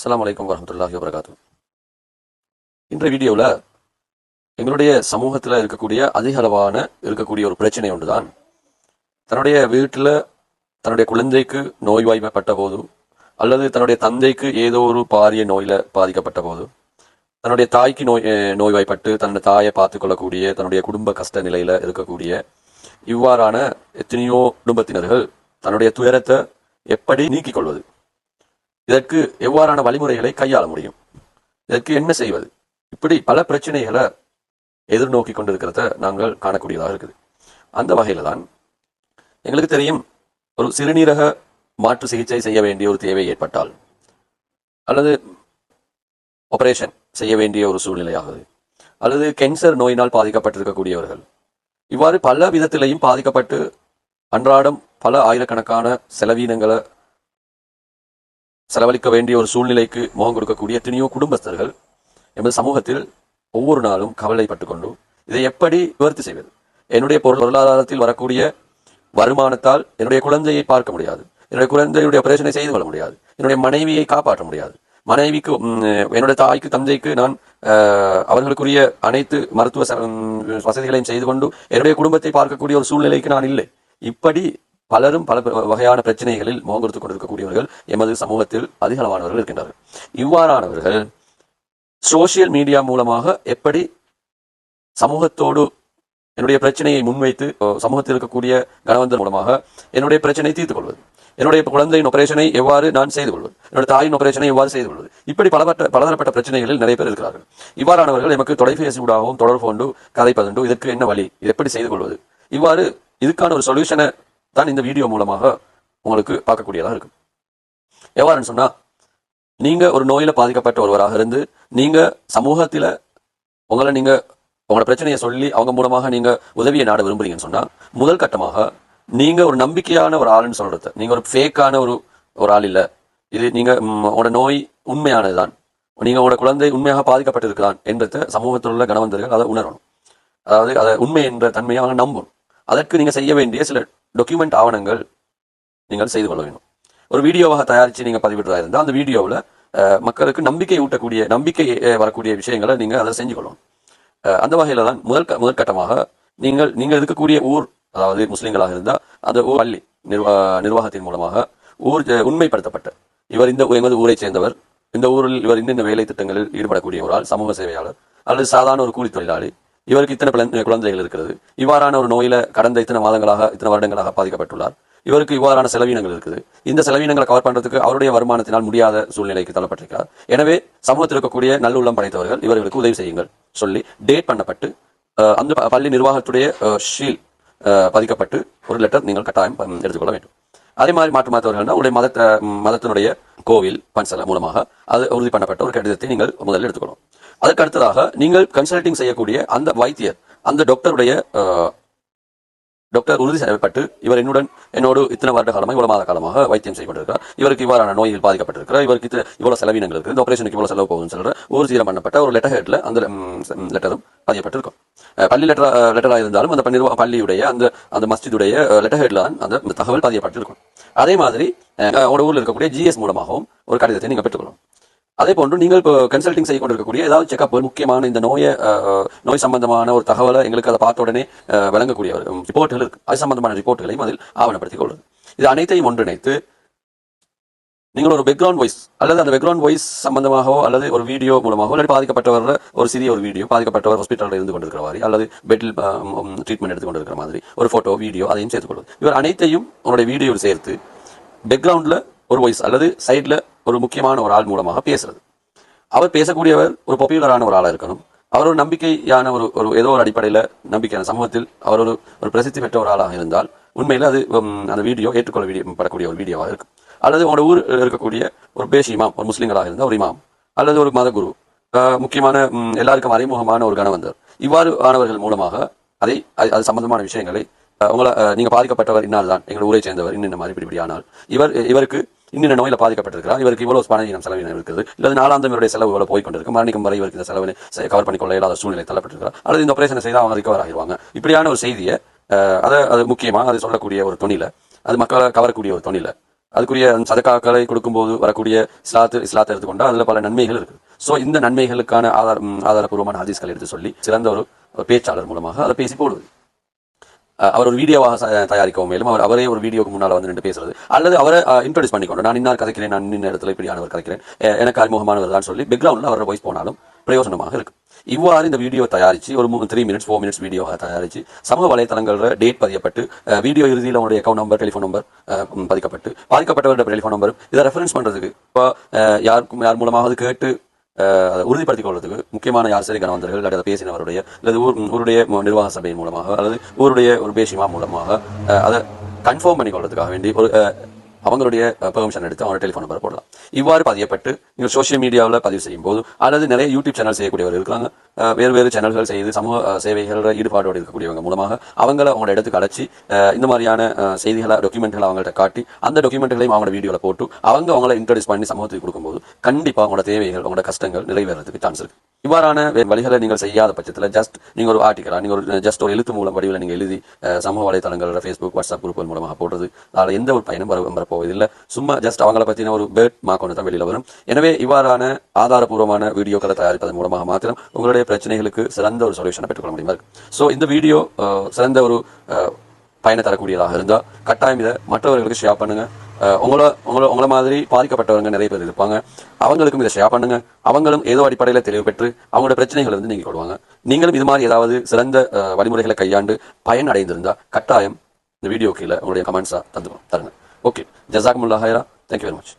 அஸ்லாம் அலைக்கும் வரமத்துல்லாஹி வபரகாத்து இன்றைய வீடியோவில் எங்களுடைய சமூகத்தில் இருக்கக்கூடிய அதிக அளவான இருக்கக்கூடிய ஒரு பிரச்சனை ஒன்றுதான். தன்னுடைய வீட்டில் தன்னுடைய குழந்தைக்கு நோய்வாய்ப்பட்ட போது அல்லது தன்னுடைய தந்தைக்கு ஏதோ ஒரு பாரிய நோயில் பாதிக்கப்பட்ட போது தன்னுடைய தாய்க்கு நோய் நோய்வாய்ப்பட்டு தன்னுடைய தாயை பார்த்துக்கொள்ளக்கூடிய தன்னுடைய குடும்ப கஷ்ட நிலையில் இருக்கக்கூடிய இவ்வாறான எத்தனையோ குடும்பத்தினர்கள் தன்னுடைய துயரத்தை எப்படி நீக்கிக் கொள்வது இதற்கு எவ்வாறான வழிமுறைகளை கையாள முடியும்? இதற்கு என்ன செய்வது? இப்படி பல பிரச்சனைகளை எதிர்நோக்கி கொண்டிருக்கிறத நாங்கள் காணக்கூடியதாக இருக்குது. அந்த வகையில தான் எங்களுக்கு தெரியும் ஒரு சிறுநீரக மாற்று சிகிச்சை செய்ய வேண்டிய ஒரு தேவை ஏற்பட்டால் அல்லது ஆபரேஷன் செய்ய வேண்டிய ஒரு சூழ்நிலையாகுது அல்லது கேன்சர் நோயினால் பாதிக்கப்பட்டிருக்கக்கூடியவர்கள். இவ்வாறு பல விதத்திலையும் பாதிக்கப்பட்டு அன்றாடம் பல ஆயிரக்கணக்கான செலவீனங்களை செலவழிக்க வேண்டிய ஒரு சூழ்நிலைக்கு முகம் கொடுக்கக்கூடிய எத்தனையோ குடும்பஸ்தர்கள் எமது சமூகத்தில் ஒவ்வொரு நாளும் கவலைப்பட்டு கொண்டு இதை எப்படி நிவர்த்தி செய்வது? என்னுடைய பொருள் பொருளாதாரத்தில் வரக்கூடிய வருமானத்தால் என்னுடைய குழந்தையை பார்க்க முடியாது. என்னுடைய குழந்தையுடைய பிரச்சனை செய்து கொள்ள முடியாது. என்னுடைய மனைவியை காப்பாற்ற முடியாது. மனைவிக்கு என்னுடைய தாய்க்கு தந்தைக்கு நான் அவர்களுக்குரிய அனைத்து மருத்துவ ச- வசதிகளையும் செய்து கொண்டு என்னுடைய குடும்பத்தை பார்க்கக்கூடிய ஒரு சூழ்நிலைக்கு நான் இல்லை. இப்படி பலரும் பல ப- வகையான பிரச்சனைகளில் முகம் கொடுத்துக் கொண்டிருக்கக்கூடியவர்கள் எமது சமூகத்தில் அதிக அளவானவர்கள் இருக்கின்றார்கள் இவ்வாறானவர்கள் சோசியல் மீடியா மூலமாக எப்படி சமூகத்தோடு என்னுடைய பிரச்சனையை முன்வைத்து சமூகத்தில் இருக்கக்கூடிய கணவந்தர் மூலமாக என்னுடைய பிரச்சனையை தீர்த்துக் கொள்வது. என்னுடைய குழந்தையின் ஆபரேஷனை எவ்வாறு நான் செய்து கொள்வது? என்னுடைய தாயின் ஆபரேஷனை எவ்வாறு செய்து கொள்வது? இப்படி பலப்பட்ட பலதரப்பட்ட பிரச்சனைகளில் நிறைய பேர் இருக்கிறார்கள். இவ்வாறானவர்கள் எமக்கு தொலைபேசி ஊடாகவும் தொடர்பு கொண்டு கதைப்பதுண்டு இதற்கு என்ன வழி? எப்படி செய்து கொள்வது? இவ்வாறு இதுக்கான ஒரு சொல்யூஷனை தான் இந்த வீடியோ மூலமாக உங்களுக்கு பார்க்கக்கூடியதாக இருக்கும். எவ்வாறுன்னு சொன்னால் நீங்கள் ஒரு நோயில் பாதிக்கப்பட்ட ஒருவராக இருந்து நீங்கள் சமூகத்தில் உங்களை நீங்கள் உங்களோட பிரச்சனையை சொல்லி அவங்க மூலமாக நீங்கள் உதவியை நாட விரும்புறீங்கன்னு சொன்னால் முதல் கட்டமாக நீங்கள் ஒரு நம்பிக்கையான ஒரு ஆளுன்னு சொல்கிறது நீங்கள் ஒரு ஃபேக்கான ஒரு ஒரு ஆள் இல்லை. இது நீங்கள் உங்களோட நோய் உண்மையானதுதான். நீங்கள் உங்களோட குழந்தை உண்மையாக பாதிக்கப்பட்டிருக்கிறான் என்பதை சமூகத்தில் உள்ள கணவந்தர்கள் அதை உணரணும். அதாவது அதை உண்மை என்ற தன்மையை அவங்க நம்பணும். அதற்கு நீங்கள் செய்ய வேண்டிய சில டொக்குமெண்ட் ஆவணங்கள் நீங்கள் செய்து கொள்ள வேண்டும். ஒரு வீடியோவாக தயாரித்து நீங்கள் பதிவிடுறதா இருந்தால் அந்த வீடியோவில் மக்களுக்கு நம்பிக்கை ஊட்டக்கூடிய நம்பிக்கை வரக்கூடிய விஷயங்களை நீங்கள் அதை செஞ்சு கொள்ளணும். அந்த வகையில தான் முதல் க- நீங்கள் நீங்கள் இருக்கக்கூடிய ஊர் அதாவது முஸ்லீம்களாக இருந்தால் அந்த ஊர் பள்ளி நிர்வா நிர்வாகத்தின் மூலமாக ஊர் உண்மைப்படுத்தப்பட்ட இவர் இந்த எமது ஊரை சேர்ந்தவர் இந்த ஊரில் இவர் இந்த வேலை திட்டங்களில் ஈடுபடக்கூடிய ஒரு ஆள் சமூக சேவையாளர் அல்லது சாதாரண ஒரு கூலி தொழிலாளி இவருக்கு இத்தனை குழந்தைகள் இருக்கிறது. இவ்வாறான ஒரு நோயில கடந்த இத்தனை மாதங்களாக இத்தனை வருடங்களாக பாதிக்கப்பட்டுள்ளார். இவருக்கு இவ்வாறான செலவினங்கள் இருக்குது. இந்த செலவினங்களை கவர் பண்றதுக்கு அவருடைய வருமானத்தினால் முடியாத சூழ்நிலைக்கு தள்ளப்பட்டிருக்கிறார். எனவே சமூகத்தில் இருக்கக்கூடிய நல்லுள்ளம் படைத்தவர்கள் இவர்களுக்கு உதவி செய்யுங்கள் சொல்லி டேட் பண்ணப்பட்டு அஹ், அந்த பள்ளி நிர்வாகத்துடைய ஷீல் பதிக்கப்பட்டு ஒரு லெட்டர் நீங்கள் கட்டாயம் எடுத்துக்கொள்ள வேண்டும். அதே மாதிரி மாற்று மாற்றவர்கள்னா உங்களுடைய மதத்தை மதத்தினுடைய கோவில் பன்சல மூலமாக அது உறுதி பண்ணப்பட்ட ஒரு கடிதத்தை நீங்கள் முதலில் எடுத்துக்கணும். அதற்கு அடுத்ததாக நீங்கள் கன்சல்டிங் செய்யக்கூடிய அந்த வைத்தியர் அந்த டாக்டருடைய டாக்டர் உறுதி செய்யப்பட்டு இவர் என்னுடன் என்னோடு இத்தனை வருட காலமாக இவ்வளவு மாத காலமாக வைத்தியம் செய்யப்பட்டிருக்கிறார். இவருக்கு இவ்வாறான நோய்கள் பாதிக்கப்பட்டிருக்கிறார். இவருக்கு இத்தனை இவ்வளவு செலவினங்கள் இருக்கு. இந்த ஆபரேஷனுக்கு இவ்வளவு செலவு போகும் சொல்ற ஒரு சீரம் பண்ணப்பட்ட ஒரு லெட்டர் ஹெட்ல அந்த லெட்டரும் பதியப்பட்டிருக்கும். பள்ளி லெட்டர் லெட்டராக இருந்தாலும் அந்த பள்ளி பள்ளியுடைய அந்த அந்த மஸ்ஜிதுடைய லெட்டர் ஹெட்ல தான் அந்த தகவல் பதியப்பட்டிருக்கும். அதே மாதிரி அஹ், உங்களோட ஊரில் இருக்கக்கூடிய ஜிஎஸ் மூலமாகவும் ஒரு கடிதத்தை நீங்கள் பெற்றுக்கொள்ளும் அதே போன்று நீங்கள் இப்போ கன்சல்டிங் செய்ய கொண்டிருக்கக்கூடிய ஏதாவது செக்அப் முக்கியமான இந்த நோயை நோய் சம்பந்தமான ஒரு தகவலை எங்களுக்கு அதை பார்த்த உடனே விளங்கக்கூடிய வழங்கக்கூடிய ஒரு ரிப்போர்ட்டுகள் இருக்கு. அது சம்பந்தமான ரிப்போர்ட்டுகளையும் அதில் ஆவணப்படுத்திக் கொள்வது இது அனைத்தையும் ஒன்றிணைத்து நீங்கள் ஒரு பேக்ரவுண்ட் வாய்ஸ் அல்லது அந்த பேக்ரவுண்ட் வாய்ஸ் சம்பந்தமாகவோ அல்லது ஒரு வீடியோ மூலமாகவோ அல்லது பாதிக்கப்பட்டவர் ஒரு சிறிய ஒரு வீடியோ பாதிக்கப்பட்டவர் ஹாஸ்பிட்டலில் இருந்து கொண்டிருக்கிற மாதிரி அல்லது பெட்டில் ட்ரீட்மெண்ட் எடுத்து கொண்டிருக்கிற மாதிரி ஒரு ஃபோட்டோ வீடியோ அதையும் சேர்த்துக்கொள்வது இவர் அனைத்தையும் உங்களுடைய வீடியோவில் சேர்த்து பேக்ரவுண்டில் ஒரு வாய்ஸ் அல்லது சைடில் ஒரு முக்கியமான ஒரு ஆள் மூலமாக பேசுறது. அவர் பேசக்கூடியவர் ஒரு பாப்புலரான ஒரு ஆளாக இருக்கணும். அவர் ஒரு நம்பிக்கையான ஒரு ஒரு ஏதோ ஒரு அடிப்படையில் நம்பிக்கையான சமூகத்தில் அவர் ஒரு ஒரு பிரசித்தி பெற்ற ஒரு ஆளாக இருந்தால் உண்மையில் அது அந்த வீடியோ ஏற்றுக்கொள்ள வீடியோ படக்கூடிய ஒரு வீடியோவாக இருக்கும். அல்லது உங்களோட ஊர் இருக்கக்கூடிய ஒரு பேஷ் இமாம் ஒரு முஸ்லீம்களாக இருந்தால் ஒரு இமாம். அல்லது ஒரு மதகுரு முக்கியமான எல்லாருக்கும் அறிமுகமான ஒரு கணவந்தர். இவ்வாறு ஆனவர்கள் மூலமாக அதை அது சம்பந்தமான விஷயங்களை உங்களை நீங்கள் பாதிக்கப்பட்டவர் இன்னால் தான் எங்கள் ஊரை சேர்ந்தவர் இன்னும் மாதிரி இப்படி இப்படி ஆனால் இவர் இவருக்கு இன்னும் நோயில் பாதிக்கப்பட்டிருக்கிறார். இவருக்கு இவ்வளவு பணம் செலவினம் இருக்குது. இல்லை நாலாந்தம் இவருடைய செலவு இவ்வளவு போய் கொண்டிருக்கு. மரணிக்கும் வரை இவருக்கு இந்த செலவினை கவர் பண்ணிக்கொள்ள இல்லாத சூழ்நிலை தள்ளப்பட்டிருக்கிறார். அல்லது இந்த ஆபரேஷனை செய்தால் அவங்க ரிகவர் ஆகிடுவாங்க இப்படியான ஒரு செய்தியை அதை அது முக்கியமா அதை சொல்லக்கூடிய ஒரு துணில அது மக்களை கவரக்கூடிய ஒரு துணில அதுக்குரிய சதக்காக்களை கொடுக்கும்போது வரக்கூடிய இஸ்லாத்து இஸ்லாத்தை எடுத்துக்கொண்டா அதுல பல நன்மைகள் இருக்கு. சோ இந்த நன்மைகளுக்கான ஆதார ஆதாரபூர்வமான ஹதீஸ்களை எடுத்து சொல்லி சிறந்த ஒரு பேச்சாளர் மூலமாக அதை பேசி போடுவது. அவர் ஒரு வீடியோவாக தயாரிக்கவும் மேலும் அவர் அவரே ஒரு வீடியோக்கு முன்னால் வந்து நின்று பேசுறது. அல்லது அவரை இன்ட்ரடியூஸ் பண்ணிக்கொண்டு நான் இன்னார் கதைக்கிறேன் நான் இன்ன இடத்துல இப்படியானவர் கதைக்கிறேன் எனக்கு அறிமுகமானவர் தான் சொல்லி பேக்ரவுண்ட்ல அவரோட வாய்ஸ் போனாலும் பிரயோஜனமாக இருக்கும். இவ்வாறு இந்த வீடியோ தயாரிச்சு ஒரு த்ரீ மினிட்ஸ் ஃபோர் மினிட்ஸ் வீடியோவாக தயாரிச்சு சமூக வலைத்தளங்களில் டேட் பதியப்பட்டு வீடியோ இறுதியில் அவனுடைய அக்கௌண்ட் நம்பர் டெலிஃபோன் நம்பர் பதிக்கப்பட்டு பாதிக்கப்பட்டவருடைய டெலிஃபோன் நம்பர் இதை ரெஃபரன்ஸ் பண்ணுறதுக்கு இப்போ யாருக்கும் யார் மூலமாவது கேட்டு உறுதிப்படுத்திக் கொள்வதற்கு முக்கியமான யார் சரி கணவந்தர்கள் அல்லது பேசினவருடைய அல்லது ஊர் ஊருடைய நிர்வாக சபையின் மூலமாக அல்லது ஊருடைய ஒரு பேசிமா மூலமாக அதை கன்ஃபார்ம் பண்ணி கொள்வதற்காக வேண்டி ஒரு அஹ், அவங்களுடைய பெர்மிஷன் எடுத்து அவங்க டெலிஃபோன் நம்பர் போடலாம். இவ்வாறு பதியப்பட்டு நீங்கள் சோஷியல் மீடியாவில் பதிவு செய்யும் போது அல்லது நிறைய யூடியூப் சேனல் செய்யக்கூடியவர் இருக்காங்க வேறு வேறு சேனல்கள் செய்து சமூக சேவைகள் ஈடுபாடோடு இருக்கக்கூடியவங்க மூலமாக அவங்கள அவங்களோட இடத்துக்கு அழைச்சி இந்த மாதிரியான செய்திகளை டாக்குமெண்ட்களை அவங்கள்ட்ட காட்டி அந்த டாக்குமெண்ட்களையும் அவங்களோட வீடியோவில் போட்டு அவங்க அவங்கள இன்ட்ரடியூஸ் பண்ணி சமூகத்துக்கு கொடுக்கும்போது கண்டிப்பாக அவங்களோட தேவைகள் அவங்களோட கஷ்டங்கள் நிறைவேறதுக்கு சான்ஸ் இருக்கு. இவ்வாறான வழிகளை நீங்கள் செய்யாத பட்சத்தில் ஜஸ்ட் நீங்கள் ஒரு ஆர்டிக்கலாக நீங்கள் ஒரு ஜஸ்ட் ஒரு எழுத்து மூலம் வடிவில் நீங்கள் எழுதி சமூக வலைதளங்களோட ஃபேஸ்புக் வாட்ஸ்அப் குரூப்கள் மூலமாக போடுறது அதில் எந்த ஒரு பயனும் வர வரப்போவதில்லை. சும்மா ஜஸ்ட் அவங்கள பற்றின ஒரு பேர்ட் மார்க் ஒன்று தான் வெளியில் வரும். எனவே இவ்வாறான ஆதாரபூர்வமான வீடியோக்களை தயாரிப்பதன் மூலமாக மாத்திரம் உங்களுடைய பிரச்சனைகளுக்கு சிறந்த ஒரு சொல்யூஷனை பெற்றுக்கொள்ள முடியுமா? இருக்கு ஸோ இந்த வீடியோ சிறந்த ஒரு பயனை தரக்கூடியதாக இருந்தால் கட்டாயம் இதை மற்றவர்களுக்கு ஷேர் பண்ணுங்க. உங்களை உங்களை உங்களை மாதிரி பாதிக்கப்பட்டவங்க நிறைய பேர் இருப்பாங்க. அவங்களுக்கும் இதை ஷேர் பண்ணுங்க. அவங்களும் ஏதோ அடிப்படையில் தெளிவு பெற்று அவங்களோட பிரச்சனைகள் வந்து நீங்கள் கொள்வாங்க நீங்களும் இது மாதிரி ஏதாவது சிறந்த வழிமுறைகளை கையாண்டு பயன் அடைந்திருந்தா கட்டாயம் இந்த வீடியோ கீழே உங்களுடைய கமெண்ட்ஸாக தந்து தருங்க. ஓகே ஜசாக் முல்லா ஹைரா தேங்க்யூ வெரி மச்